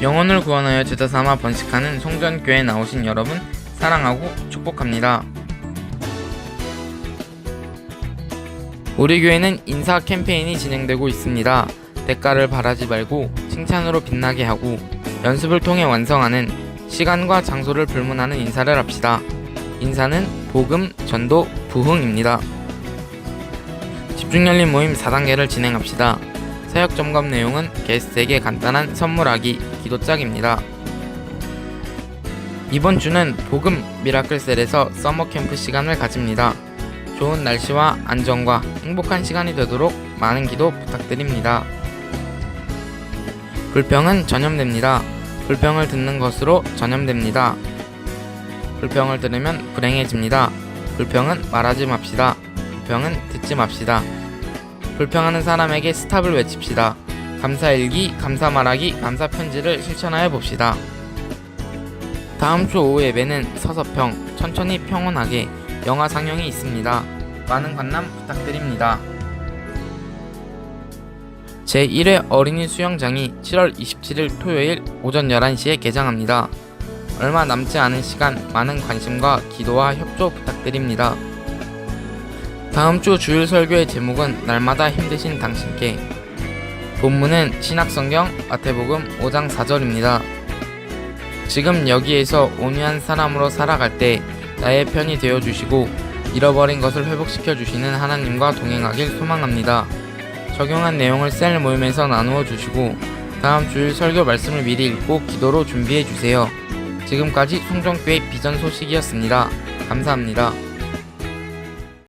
영혼을 구원하여 제자 삼아 번식하는 송전교회 나오신 여러분 사랑하고 축복합니다. 우리 교회는 인사 캠페인이 진행되고 있습니다. 대가를 바라지 말고 칭찬으로 빛나게 하고 연습을 통해 완성하는 시간과 장소를 불문하는 인사를 합시다. 인사는 복음, 전도, 부흥입니다. 집중 열린 모임 4단계를 진행합시다. 사역 점검 내용은 게스트에게 간단한 선물하기, 기도짝입니다. 이번 주는 복음 미라클셀에서 서머 캠프 시간을 가집니다. 좋은 날씨와 안전과 행복한 시간이 되도록 많은 기도 부탁드립니다. 불평은 전염됩니다. 불평을 듣는 것으로 전염됩니다. 불평을 들으면 불행해집니다. 불평은 말하지 맙시다. 불평은 듣지 맙시다. 불평하는 사람에게 스탑을 외칩시다. 감사일기, 감사 말하기, 감사 편지를 실천하여 봅시다. 다음 주 오후 예배는 서서평, 천천히 평온하게 영화 상영이 있습니다. 많은 관람 부탁드립니다. 제1회 어린이 수영장이 7월 27일 토요일 오전 11시에 개장합니다. 얼마 남지 않은 시간 많은 관심과 기도와 협조 부탁드립니다. 다음 주 주일 설교의 제목은 날마다 힘드신 당신께 본문은 신약성경 마태복음 5장 4절입니다. 지금 여기에서 온유한 사람으로 살아갈 때 나의 편이 되어 주시고 잃어버린 것을 회복시켜 주시는 하나님과 동행하길 소망합니다. 적용한 내용을 셀 모임에서 나누어 주시고 다음 주일 설교 말씀을 미리 읽고 기도로 준비해 주세요. 지금까지 송정교회 비전 소식이었습니다. 감사합니다.